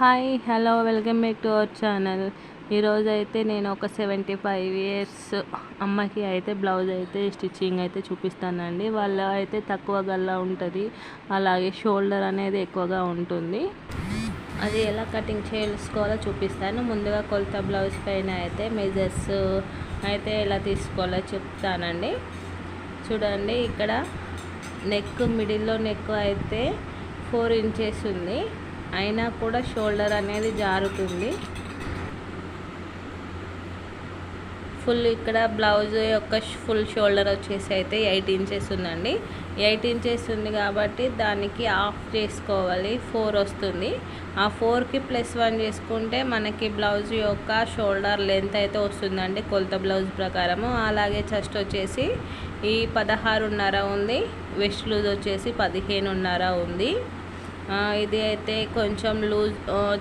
Hi hello welcome back to our channel ఈరోజు అయితే నేను ఒక సెవెంటీ ఫైవ్ ఇయర్స్ అమ్మకి అయితే బ్లౌజ్ అయితే స్టిచ్చింగ్ అయితే చూపిస్తానండి. వాళ్ళ అయితే తక్కువ గల్లా ఉంటుంది. అలాగే షోల్డర్ అనేది ఎక్కువగా ఉంటుంది. అది ఎలా కటింగ్ చేసుకోవాలో చూపిస్తాను. ముందుగా కొలత బ్లౌజ్ పైన అయితే మెజర్స్ అయితే ఎలా తీసుకోవాలో చెప్తానండి. చూడండి ఇక్కడ నెక్ మిడిల్లో నెక్ అయితే ఫోర్ ఇంచెస్ ఉంది. అయినా కూడా షోల్డర్ అనేది జారుతుంది. ఫుల్ ఇక్కడ బ్లౌజ్ యొక్క ఫుల్ షోల్డర్ వచ్చేసి అయితే ఎయిట్ ఇంచెస్ ఉందండి. ఎయిట్ ఇంచెస్ ఉంది కాబట్టి దానికి ఆఫ్ చేసుకోవాలి ఫోర్ వస్తుంది. ఆ ఫోర్కి ప్లస్ వన్ చేసుకుంటే మనకి బ్లౌజ్ యొక్క షోల్డర్ లెంత్ అయితే వస్తుందండి కొలత బ్లౌజ్ ప్రకారము. అలాగే చెస్ట్ వచ్చేసి ఈ పదహారున్నర ఉంది వెస్ట్ లూజ్ వచ్చేసి పదిహేనున్నర ఉంది. ఇది అయితే కొంచెం లూజ్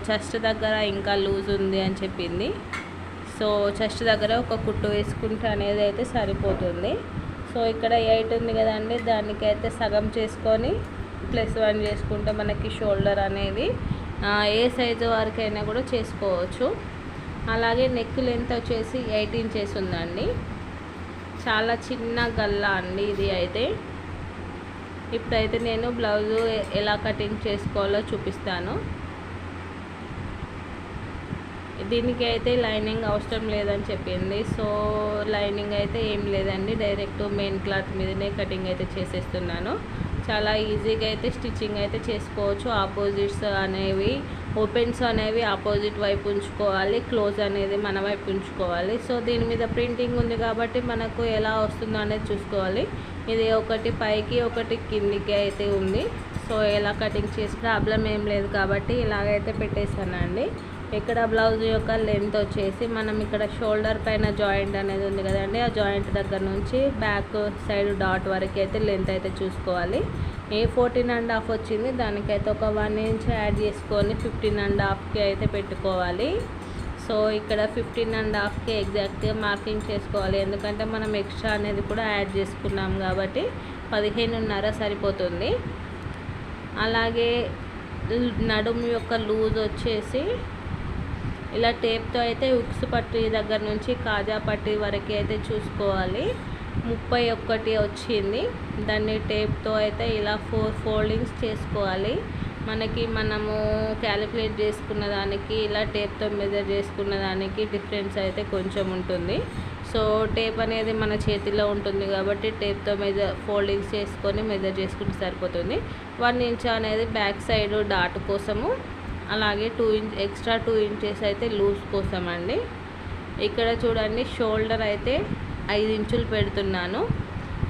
చెస్ట్ దగ్గర ఇంకా లూజ్ ఉంది అని చెప్పింది. సో చెస్ట్ దగ్గర ఒక కుట్టు వేసుకుంటే అనేది అయితే సరిపోతుంది. సో ఇక్కడ ఎయిట్ ఉంది కదండి దానికైతే సగం చేసుకొని ప్లస్ వన్ చేసుకుంటే మనకి షోల్డర్ అనేది ఏ సైజు వరకైనా కూడా చేసుకోవచ్చు. అలాగే నెక్ లెంత్ వచ్చేసి ఎయిట్ ఇంచెస్ ఉందండి. చాలా చిన్న గల్లా అండి ఇది అయితే. ఇప్పుడైతే నేను బ్లౌజు ఎలా కటింగ్ చేసుకోవాలో చూపిస్తాను. దీనికి అయితే లైనింగ్ అవసరం లేదని చెప్పింది. సో లైనింగ్ అయితే ఏం లేదండి. డైరెక్ట్ మెయిన్ క్లాత్ మీదనే కటింగ్ అయితే చేసేస్తున్నాను. చాలా ఈజీగా అయితే స్టిచ్చింగ్ అయితే చేసుకోవచ్చు. ఆపోజిట్స్ అనేవి ఓపెన్స్ అనేవి ఆపోజిట్ వైపు ఉంచుకోవాలి క్లోజ్ అనేది మన వైపు ఉంచుకోవాలి. సో దీని మీద ప్రింటింగ్ ఉంది కాబట్టి మనకు ఎలా వస్తుందో అనేది చూసుకోవాలి. ఇది ఒకటి పైకి ఒకటి కిందికి అయితే ఉంది. సో ఎలా కటింగ్ చేసి ప్రాబ్లం ఏం లేదు కాబట్టి ఇలాగైతే పెట్టేశానండి. ఇక్కడ బ్లౌజ్ యొక్క లెంత్ వచ్చేసి మనం ఇక్కడ షోల్డర్ పైన జాయింట్ అనేది ఉంది కదండి. ఆ జాయింట్ దగ్గర నుంచి బ్యాక్ సైడ్ డాట్ వరకు అయితే లెంత్ అయితే చూసుకోవాలి. ఏ ఫోర్టీన్ అండ్ హాఫ్ వచ్చింది దానికైతే ఒక వన్ ఇంచ్ యాడ్ చేసుకొని ఫిఫ్టీన్ అండ్ హాఫ్కి అయితే పెట్టుకోవాలి. సో ఇక్కడ ఫిఫ్టీన్ అండ్ హాఫ్కి ఎగ్జాక్ట్గా మార్కింగ్ చేసుకోవాలి. ఎందుకంటే మనం ఎక్స్ట్రా అనేది కూడా యాడ్ చేసుకున్నాం కాబట్టి పదిహేనున్నర సరిపోతుంది. అలాగే నడుము యొక్క లూజ్ వచ్చేసి ఇలా టేప్తో అయితే ఉక్స్ పట్టి దగ్గర నుంచి కాజా పట్టి వరకు అయితే చూసుకోవాలి. ముప్పై ఒక్కటి వచ్చింది. దాన్ని టేప్తో అయితే ఇలా ఫోర్ ఫోల్డింగ్స్ చేసుకోవాలి. మనకి మనము క్యాలిక్యులేట్ చేసుకున్న దానికి ఇలా టేప్తో మెజర్ చేసుకున్న దానికి డిఫరెన్స్ అయితే కొంచెం ఉంటుంది. సో టేప్ అనేది మన చేతిలో ఉంటుంది కాబట్టి టేప్తో మెజర్ ఫోల్డింగ్స్ చేసుకొని మెజర్ చేసుకుంటే సరిపోతుంది. వన్ ఇంచ్ అనేది బ్యాక్ సైడ్ డాట్ కోసము అలాగే two inch extra two inches అయితే లూజ్ కోసం అండి ఇక్కడ చూడండి షోల్డర్ అయితే ఐదు ఇంచులు పెడుతున్నాను.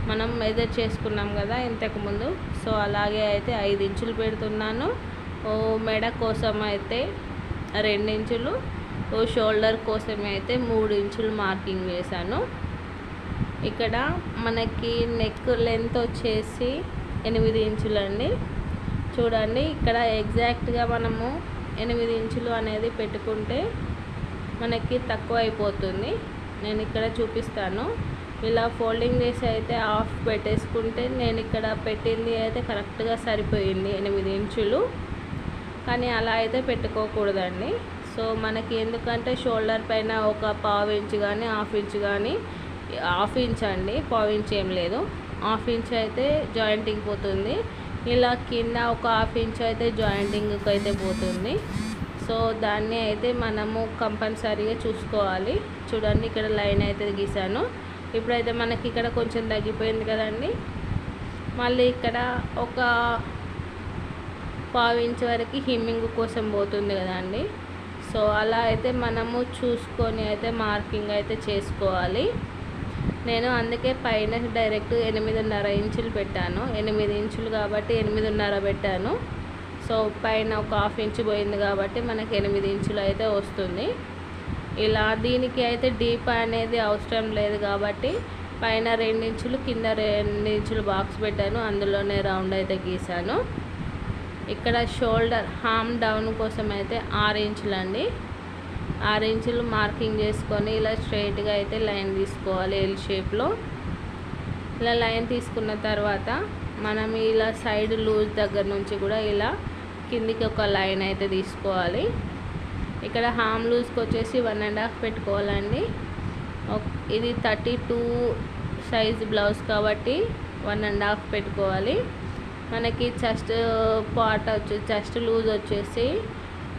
మనం మెజర్ చేసుకున్నాం కదా ఇంతకుముందు సో అలాగే అయితే ఐదు ఇంచులు పెడుతున్నాను. ఓ మెడ కోసం అయితే రెండించులు ఓ షోల్డర్ కోసం అయితే మూడు ఇంచులు మార్కింగ్ చేశాను ఇక్కడ మనకి నెక్ లెంత్ వచ్చేసి ఎనిమిది ఇంచులండి. చూడండి ఇక్కడ ఎగ్జాక్ట్గా మనము ఎనిమిది ఇంచులు అనేది పెట్టుకుంటే మనకి తక్కువ అయిపోతుంది. నేను ఇక్కడ చూపిస్తాను. ఇలా ఫోల్డింగ్ చేసి అయితే ఆఫ్ పెట్టేసుకుంటే నేను ఇక్కడ పెట్టింది అయితే కరెక్ట్గా సరిపోయింది ఎనిమిది ఇంచులు. కానీ అలా అయితే పెట్టుకోకూడదండి. సో మనకి ఎందుకంటే షోల్డర్ పైన ఒక పావు ఇంచ్ కానీ హాఫ్ ఇంచ్ కానీ హాఫ్ ఇంచ్ అండి పావు ఇంచ్ ఏం లేదు. హాఫ్ ఇంచ్ అయితే జాయింటింగ్ పోతుంది. ఇలా కింద ఒక హాఫ్ ఇంచ్ అయితే జాయింటింగ్కి అయితే పోతుంది. సో దాన్ని అయితే మనము కంపల్సరీగా చూసుకోవాలి. చూడండి ఇక్కడ లైన్ అయితే గీసాను. ఇప్పుడైతే మనకి ఇక్కడ కొంచెం తగ్గిపోయింది కదండి. మళ్ళీ ఇక్కడ ఒక పావు ఇంచ్ వరకు హిమ్మింగ్ కోసం పోతుంది కదండి. సో అలా అయితే మనము చూసుకొని అయితే మార్కింగ్ అయితే చేసుకోవాలి. నేను అందుకే పైన డైరెక్ట్ ఎనిమిదిన్నర ఇంచులు పెట్టాను. ఎనిమిది ఇంచులు కాబట్టి ఎనిమిదిన్నర పెట్టాను. సో పైన ఒక హాఫ్ ఇంచు పోయింది కాబట్టి మనకి ఎనిమిది ఇంచులు అయితే వస్తుంది. ఇలా దీనికి అయితే డీప్ అనేది అవసరం లేదు కాబట్టి పైన రెండించులు కింద రెండించులు బాక్స్ పెట్టాను. అందులోనే రౌండ్ అయితే గీసాను. ఇక్కడ షోల్డర్ హామ్ డౌన్ కోసం అయితే ఆరు ఇంచులండి ఆరు ఇంచులు మార్కింగ్ చేసుకొని ఇలా స్ట్రైట్గా అయితే లైన్ తీసుకోవాలి ఎల్ షేప్లో. ఇలా లైన్ తీసుకున్న తర్వాత మనం ఇలా సైడ్ లూజ్ దగ్గర నుంచి కూడా ఇలా కిందికి ఒక లైన్ అయితే తీసుకోవాలి. ఇక్కడ హామ్ లూజ్కి వచ్చేసి వన్ అండ్ హాఫ్ పెట్టుకోవాలండి. ఇది థర్టీ టూ సైజ్ బ్లౌజ్ కాబట్టి వన్ అండ్ హాఫ్ పెట్టుకోవాలి. మనకి చెస్ట్ పార్ట్ వచ్చి చెస్ట్ లూజ్ వచ్చేసి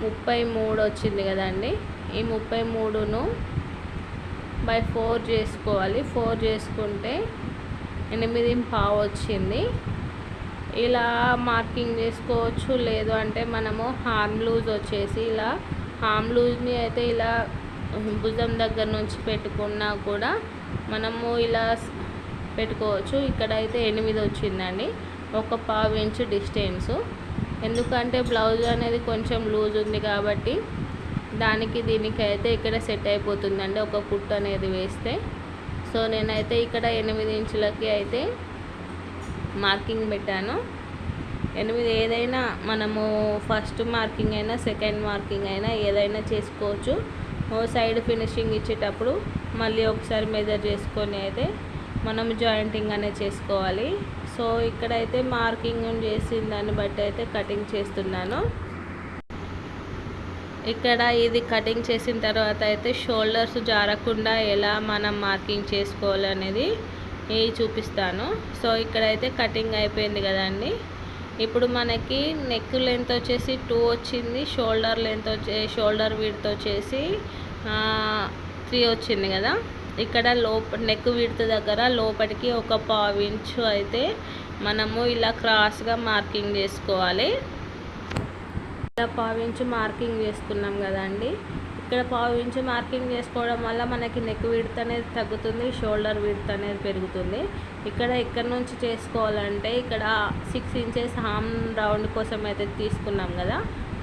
ముప్పై మూడు వచ్చింది కదండి. ఈ ముప్పై మూడును బై ఫోర్ చేసుకోవాలి. ఫోర్ చేసుకుంటే ఎనిమిది పావు వచ్చింది. ఇలా మార్కింగ్ చేసుకోవచ్చు. లేదు అంటే మనము హార్మ్ లూజ్ వచ్చేసి ఇలా హార్మ్ లూజ్ని అయితే ఇలా భుజం దగ్గర నుంచి పెట్టుకున్నా కూడా మనము ఇలా పెట్టుకోవచ్చు. ఇక్కడ అయితే ఎనిమిది వచ్చిందండి. ఒక పావు ఇంచు డిస్టెన్స్. ఎందుకంటే బ్లౌజ్ అనేది కొంచెం లూజ్ ఉంది కాబట్టి దానికి దీనికి అయితే ఇక్కడ సెట్ అయిపోతుందండి ఒక కుట్ అనేది వేస్తే. సో నేనైతే ఇక్కడ ఎనిమిది ఇంచులకి అయితే మార్కింగ్ పెట్టాను. ఎనిమిది ఏదైనా మనము ఫస్ట్ మార్కింగ్ అయినా సెకండ్ మార్కింగ్ అయినా ఏదైనా చేసుకోవచ్చు. ఓ సైడ్ ఫినిషింగ్ ఇచ్చేటప్పుడు మళ్ళీ ఒకసారి మెజర్ చేసుకొని అయితే మనం జాయింటింగ్ అనేది చేసుకోవాలి. సో ఇక్కడైతే మార్కింగ్ చేసిన దాన్ని బట్టి అయితే కటింగ్ చేస్తున్నాను. ఇక్కడ ఇది కటింగ్ చేసిన తర్వాత అయితే షోల్డర్స్ జారకుండా ఎలా మనం మార్కింగ్ చేసుకోవాలనేది చూపిస్తాను. సో ఇక్కడైతే కటింగ్ అయిపోయింది కదండి. ఇప్పుడు మనకి నెక్ లెంత్ వచ్చేసి టూ వచ్చింది షోల్డర్ లెంత్ వచ్చే షోల్డర్ విడ్త్ వచ్చేసి త్రీ వచ్చింది కదా. ఇక్కడ లోప నెక్ విడత దగ్గర లోపలికి ఒక పావు ఇంచు అయితే మనము ఇలా క్రాస్గా మార్కింగ్ చేసుకోవాలి. ఇలా పావించు మార్కింగ్ చేసుకున్నాం కదండి. ఇక్కడ పావించు మార్కింగ్ చేసుకోవడం వల్ల మనకి నెక్ విడత అనేది తగ్గుతుంది షోల్డర్ విడత అనేది పెరుగుతుంది. ఇక్కడ ఇక్కడ నుంచి చేసుకోవాలంటే ఇక్కడ సిక్స్ ఇంచెస్ హామ్ రౌండ్ కోసం అయితే తీసుకున్నాం కదా.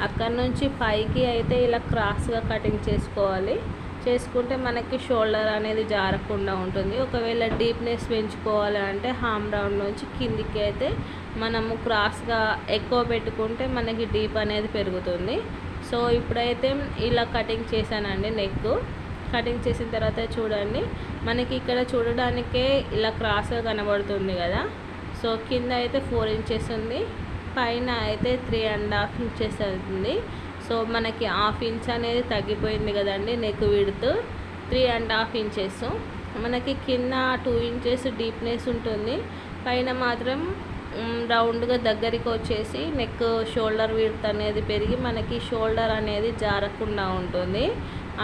అక్కడ నుంచి పైకి అయితే ఇలా క్రాస్గా కటింగ్ చేసుకోవాలి. చేసుకుంటే మనకి షోల్డర్ అనేది జారకుండా ఉంటుంది. ఒకవేళ డీప్నెస్ పెంచుకోవాలి అంటే హామ్ రౌండ్ నుంచి కిందికి అయితే మనము క్రాస్గా ఎక్కువ పెట్టుకుంటే మనకి డీప్ అనేది పెరుగుతుంది. సో ఇప్పుడైతే ఇలా కటింగ్ చేశానండి నెక్. కటింగ్ చేసిన తర్వాత చూడండి మనకి ఇక్కడ చూడడానికే ఇలా క్రాస్గా కనబడుతుంది కదా. సో కింద అయితే ఫోర్ ఇంచెస్ ఉంది. పైన అయితే త్రీ అండ్ హాఫ్ ఇంచెస్ అవుతుంది. సో మనకి హాఫ్ ఇంచ్ అనేది తగ్గిపోయింది కదండి neck width three and half inches మనకి కింద టూ ఇంచెస్ డీప్నెస్ ఉంటుంది. పైన మాత్రం రౌండ్గా దగ్గరికి వచ్చేసి నెక్ షోల్డర్ విడ్త్ అనేది పెరిగి మనకి షోల్డర్ అనేది జారకుండా ఉంటుంది.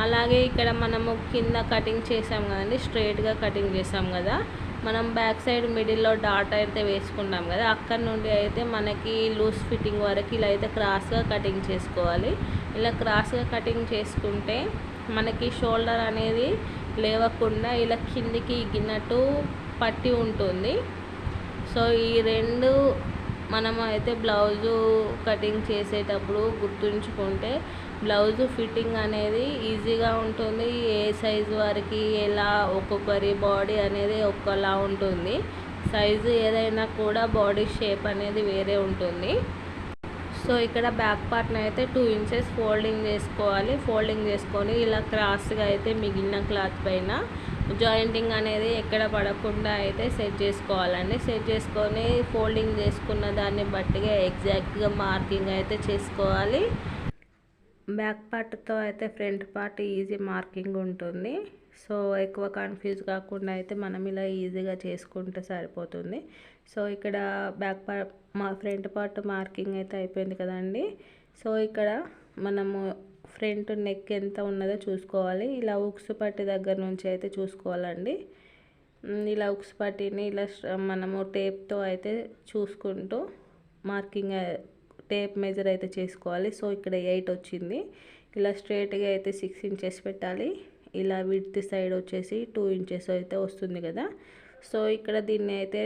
అలాగే ఇక్కడ మనము కింద కటింగ్ చేసాం కదండి స్ట్రైట్గా కటింగ్ చేసాం కదా. మనం బ్యాక్ సైడ్ మిడిల్లో డాట్ అయితే వేసుకున్నాం కదా అక్కడ నుండి అయితే మనకి లూజ్ ఫిట్టింగ్ వరకు ఇలా అయితే క్రాస్గా కటింగ్ చేసుకోవాలి. ఇలా క్రాస్గా కటింగ్ చేసుకుంటే మనకి షోల్డర్ అనేది లేవకుండా ఇలా కిందికి గిన్నట్టు పట్టి ఉంటుంది. సో ఈ రెండు మనం అయితే బ్లౌజు కటింగ్ చేసేటప్పుడు గుర్తుంచుకుంటే బ్లౌజు ఫిట్టింగ్ అనేది ఈజీగా ఉంటుంది. ఏ సైజు వారికి ఎలా ఒక్కొక్కరి బాడీ అనేది ఒక్కలా ఉంటుంది. సైజు ఏదైనా కూడా బాడీ షేప్ అనేది వేరే ఉంటుంది. సో ఇక్కడ బ్యాక్ పార్ట్ని అయితే టూ ఇంచెస్ ఫోల్డింగ్ చేసుకోవాలి. ఫోల్డింగ్ చేసుకొని ఇలా క్రాస్గా అయితే మిగిలిన క్లాత్ పైన జాయింటింగ్ అనేది ఎక్కడ పడకుండా అయితే సెట్ చేసుకోవాలండి. సెట్ చేసుకొని ఫోల్డింగ్ చేసుకున్న దాన్ని బట్టిగా ఎగ్జాక్ట్గా మార్కింగ్ అయితే చేసుకోవాలి. బ్యాక్ పార్ట్తో అయితే ఫ్రంట్ పార్ట్ ఈజీ మార్కింగ్ ఉంటుంది. సో ఎక్కువ కన్ఫ్యూజ్ కాకుండా అయితే మనం ఇలా ఈజీగా చేసుకుంటే సరిపోతుంది. సో ఇక్కడ బ్యాక్ పార్ట్ మా ఫ్రంట్ పార్ట్ మార్కింగ్ అయితే అయిపోయింది కదండి. సో ఇక్కడ మనము ఫ్రంట్ నెక్ ఎంత ఉన్నదో చూసుకోవాలి. ఇలా ఉక్స్ పట్టి దగ్గర నుంచి అయితే చూసుకోవాలండి. ఇలా ఉక్స్ పట్టిని ఇలా మనము టేప్తో అయితే చూసుకుంటూ మార్కింగ్ టేప్ మెజర్ అయితే చేసుకోవాలి. సో ఇక్కడ ఎయిట్ వచ్చింది. ఇలా స్ట్రేట్గా అయితే సిక్స్ ఇంచెస్ పెట్టాలి. ఇలా విడ్త్ సైడ్ వచ్చేసి టూ ఇంచెస్ అయితే వస్తుంది కదా. సో ఇక్కడ దీన్ని అయితే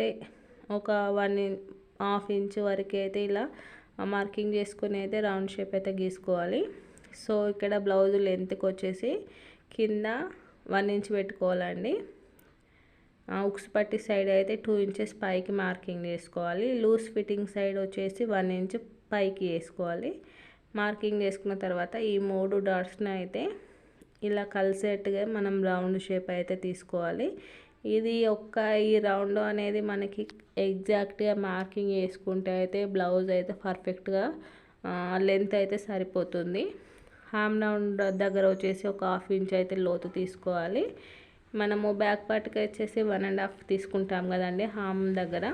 ఒక వన్ హాఫ్ ఇంచ్ వరకు అయితే ఇలా మార్కింగ్ చేసుకొని అయితే రౌండ్ షేప్ అయితే గీసుకోవాలి. సో ఇక్కడ బ్లౌజ్ లెంత్కి వచ్చేసి కింద వన్ ఇంచ్ పెట్టుకోవాలండి. ఉక్స్ పట్టి సైడ్ అయితే టూ ఇంచెస్ పైకి మార్కింగ్ చేసుకోవాలి. లూజ్ ఫిట్టింగ్ సైడ్ వచ్చేసి వన్ ఇంచ్ పైకి వేసుకోవాలి. మార్కింగ్ చేసుకున్న తర్వాత ఈ మూడు డాట్స్ని అయితే ఇలా కలిసేట్టుగా మనం రౌండ్ షేప్ అయితే తీసుకోవాలి. ఇది ఒక్క ఈ రౌండ్ అనేది మనకి ఎగ్జాక్ట్గా మార్కింగ్ వేసుకుంటే అయితే బ్లౌజ్ అయితే పర్ఫెక్ట్గా లెంత్ అయితే సరిపోతుంది. హామ్ రౌండ్ దగ్గర వచ్చేసి ఒక హాఫ్ ఇంచ్ అయితే లోతు తీసుకోవాలి. మనము బ్యాక్ పార్ట్కి వచ్చేసి వన్ అండ్ హాఫ్ తీసుకుంటాం కదండి హామ్ దగ్గర.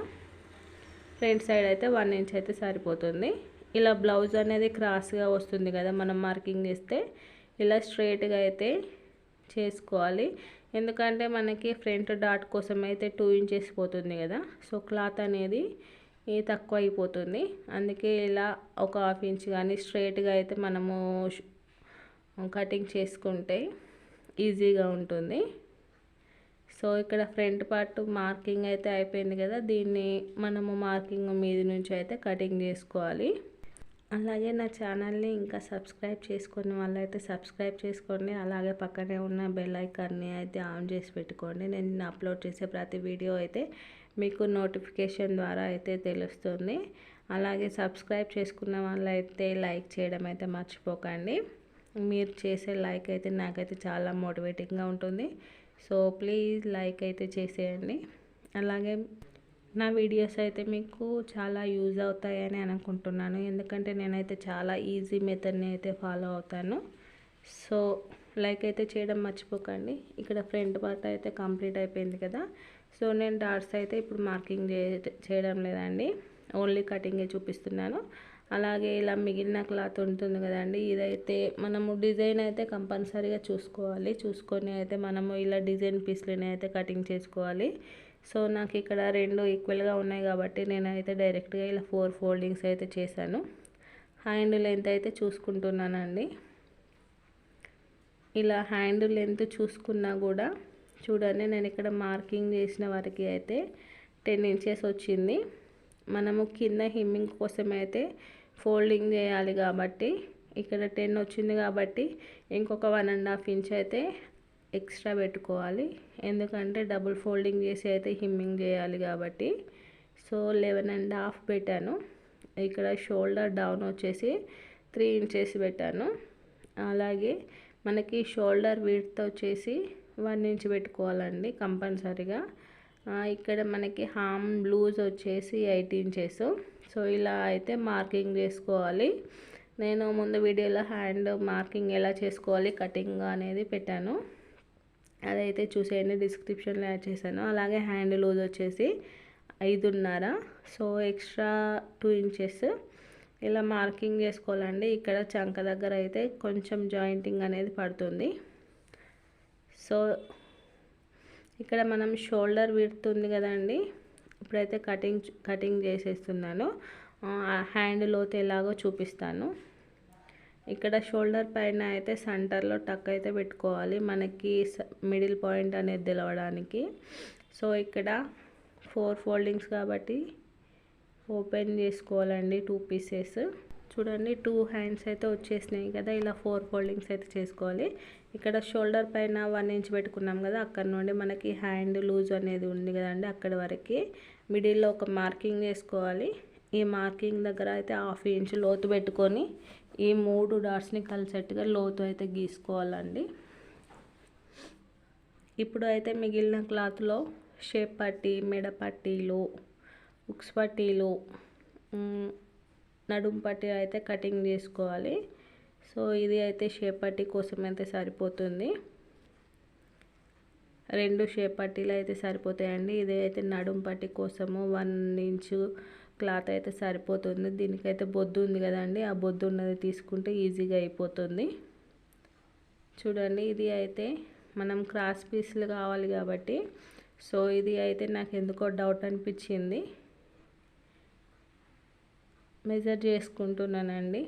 ఫ్రంట్ సైడ్ అయితే వన్ ఇంచ్ అయితే సరిపోతుంది. ఇలా బ్లౌజ్ అనేది క్రాస్గా వస్తుంది కదా మనం మార్కింగ్ చేస్తే ఇలా స్ట్రైట్గా అయితే చేసుకోవాలి. ఎందుకంటే మనకి ఫ్రంట్ డాట్ కోసం అయితే టూ ఇంచెస్ పోతుంది కదా సో క్లాత్ అనేది తక్కువ అయిపోతుంది. అందుకే ఇలా ఒక హాఫ్ ఇంచ్ కానీ స్ట్రైట్గా అయితే మనము కటింగ్ చేసుకుంటే ఈజీగా ఉంటుంది. సో ఇక్కడ ఫ్రంట్ పార్ట్ మార్కింగ్ అయితే అయిపోయింది కదా దీన్ని మనము మార్కింగ్ మీద నుంచి అయితే కటింగ్ చేసుకోవాలి. అలాగే నా ఛానల్ని ఇంకా సబ్స్క్రైబ్ చేసుకుని వాళ్ళైతే సబ్స్క్రైబ్ చేసుకోండి. అలాగే పక్కనే ఉన్న బెల్ ఐకాన్ని అయితే ఆన్ చేసి పెట్టుకోండి. నేను అప్లోడ్ చేసే ప్రతి వీడియో అయితే మీకు నోటిఫికేషన్ ద్వారా అయితే తెలుస్తుంది. అలాగే సబ్స్క్రైబ్ చేసుకున్న వాళ్ళైతే లైక్ చేయడం అయితే మర్చిపోకండి. మీరు చేసే లైక్ అయితే నాకైతే చాలా మోటివేటింగ్గా ఉంటుంది. సో ప్లీజ్ లైక్ అయితే చేసేయండి. అలాగే నా వీడియోస్ అయితే మీకు చాలా యూజ్ అవుతాయని అనుకుంటున్నాను. ఎందుకంటే నేనైతే చాలా ఈజీ మెథడ్ని అయితే ఫాలో అవుతాను. సో లైక్ అయితే చేయడం మర్చిపోకండి. ఇక్కడ ఫ్రంట్ పార్ట్ అయితే కంప్లీట్ అయిపోయింది కదా. సో నేను డాట్స్ అయితే ఇప్పుడు మార్కింగ్ చేయడం లేదండి. ఓన్లీ కటింగే చూపిస్తున్నాను. అలాగే ఇలా మిగిలిన క్లాత్ ఉంటుంది కదండి. ఇదైతే మనము డిజైన్ అయితే కంపల్సరీగా చూసుకోవాలి. చూసుకొని అయితే మనము ఇలా డిజైన్ పీస్లని అయితే కటింగ్ చేసుకోవాలి. సో నాకు ఇక్కడ రెండు ఈక్వల్గా ఉన్నాయి కాబట్టి నేనైతే డైరెక్ట్గా ఇలా ఫోర్ ఫోల్డింగ్స్ అయితే చేశాను. హ్యాండ్ లెంత్ అయితే చూసుకుంటున్నానండి. ఇలా హ్యాండ్ లెంత్ చూసుకున్నా కూడా చూడండి నేను ఇక్కడ మార్కింగ్ చేసిన వారికి అయితే టెన్ ఇంచెస్ వచ్చింది. మనము కింద హిమ్మింగ్ కోసం అయితే ఫోల్డింగ్ చేయాలి కాబట్టి ఇక్కడ టెన్ వచ్చింది కాబట్టి ఇంకొక వన్ అండ్ హాఫ్ ఇంచ్ అయితే ఎక్స్ట్రా పెట్టుకోవాలి. ఎందుకంటే డబుల్ ఫోల్డింగ్ చేసి అయితే హిమ్మింగ్ చేయాలి కాబట్టి. సో లెవెన్ అండ్ హాఫ్ పెట్టాను. ఇక్కడ షోల్డర్ డౌన్ వచ్చేసి త్రీ ఇంచెస్ పెట్టాను. అలాగే మనకి షోల్డర్ విడ్త్ వచ్చేసి వన్ ఇంచ్ పెట్టుకోవాలండి కంపల్సరీగా. ఇక్కడ మనకి హామ్ బ్లూజ్ వచ్చేసి ఎయిట్ ఇంచెస్. సో ఇలా అయితే మార్కింగ్ చేసుకోవాలి. నేను ముందు వీడియోలో హ్యాండ్ మార్కింగ్ ఎలా చేసుకోవాలి కటింగ్ అనేది పెట్టాను. అదైతే చూసేయండి డిస్క్రిప్షన్లో యాడ్ చేశాను. అలాగే హ్యాండ్ లూజ్ వచ్చేసి ఐదున్నర. సో ఎక్స్ట్రా టూ ఇంచెస్ ఇలా మార్కింగ్ చేసుకోవాలండి. ఇక్కడ చంక దగ్గర అయితే కొంచెం జాయింటింగ్ అనేది పడుతుంది. సో ఇక్కడ మనం షోల్డర్ విడుతుంది కదండి. ఇప్పుడైతే కటింగ్ కటింగ్ చేసేస్తున్నాను. హ్యాండ్ లోతు ఎలాగో చూపిస్తాను. ఇక్కడ షోల్డర్ పైన అయితే సెంటర్లో టక్ అయితే పెట్టుకోవాలి. మనకి మిడిల్ పాయింట్ అనేది తెలవడానికి. సో ఇక్కడ ఫోర్ ఫోల్డింగ్స్ కాబట్టి ఓపెన్ చేసుకోవాలండి టూ పీసెస్ చూడండి టూ హ్యాండ్స్ అయితే వచ్చేసినాయి కదా ఇలా ఫోర్ ఫోల్డింగ్స్ అయితే చేసుకోవాలి. ఇక్కడ షోల్డర్ పైన వన్ ఇంచ్ పెట్టుకున్నాం కదా అక్కడ నుండి మనకి హ్యాండ్ లూజ్ అనేది ఉంది కదండి అక్కడి వరకు. మిడిల్లో ఒక మార్కింగ్ చేసుకోవాలి. ఈ మార్కింగ్ దగ్గర అయితే హాఫ్ ఇంచ్ లోతు పెట్టుకొని ఈ మూడు డాట్స్ని కలిసేట్టుగా లోతు అయితే గీసుకోవాలండి. ఇప్పుడు అయితే మిగిలిన క్లాత్లో షేప్ పట్టీ మెడ పట్టీలు ఉక్స్ పట్టీలు నడుం పట్టి అయితే కటింగ్ చేసుకోవాలి. సో ఇది అయితే షేప్ పట్టీ కోసం అయితే సరిపోతుంది. రెండు షేప్ పట్టీలు అయితే సరిపోతాయండి. ఇది అయితే నడుం పట్టి కోసము వన్ ఇంచు క్లాత్ అయితే సరిపోతుంది. దీనికైతే బొద్దు ఉంది కదండి. ఆ బొద్దు ఉన్నది తీసుకుంటే ఈజీగా అయిపోతుంది. చూడండి ఇది అయితే మనం క్రాస్ పీస్లు కావాలి కాబట్టి. సో ఇది అయితే నాకు ఎందుకో డౌట్ అనిపించింది. మెజర్ చేసుకుంటున్నానండి.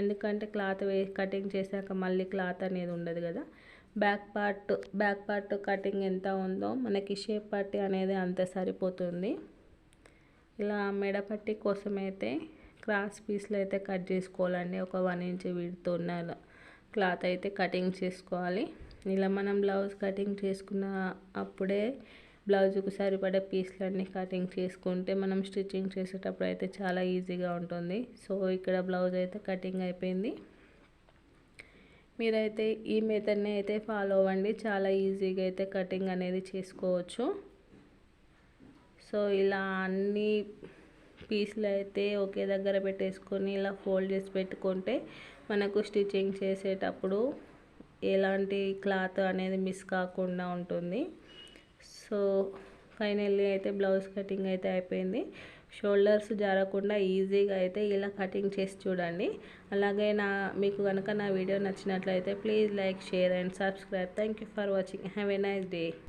ఎందుకంటే క్లాత్ వే కటింగ్ చేశాక మళ్ళీ క్లాత్ అనేది ఉండదు కదా. Back part back part cutting ఎంత ఉందో మనకి షేప్ పట్టి అనేది అంత సరిపోతుంది. ఇలా మెడపట్టి కోసం అయితే క్రాస్ పీస్లు అయితే కట్ చేసుకోవాలండి. ఒక వన్ ఇంచ్ విడుతున్న క్లాత్ అయితే కటింగ్ చేసుకోవాలి. ఇలా మనం బ్లౌజ్ కటింగ్ చేసుకున్న అప్పుడే బ్లౌజ్కు సరిపడే పీస్లన్నీ కటింగ్ చేసుకుంటే మనం స్టిచ్చింగ్ చేసేటప్పుడు అయితే చాలా ఈజీగా ఉంటుంది. సో ఇక్కడ బ్లౌజ్ అయితే కటింగ్ అయిపోయింది. మీరైతే ఈ మెథడ్ని అయితే ఫాలో అవ్వండి. చాలా ఈజీగా అయితే కటింగ్ అనేది చేసుకోవచ్చు. సో ఇలా అన్ని పీస్లు అయితే ఒకే దగ్గర పెట్టేసుకొని ఇలా ఫోల్డ్ చేసి పెట్టుకుంటే మనకు స్టిచ్చింగ్ చేసేటప్పుడు ఎలాంటి క్లాత్ అనేది మిస్ కాకుండా ఉంటుంది. సో ఫైనల్లీ అయితే బ్లౌజ్ కటింగ్ అయితే అయిపోయింది. షోల్డర్స్ జారకుండా ఈజీగా అయితే ఇలా కటింగ్ చేసి చూడండి. అలాగే నా మీకు కనుక నా వీడియో నచ్చినట్లయితే please like share and subscribe. Thank you for watching. Have a nice day.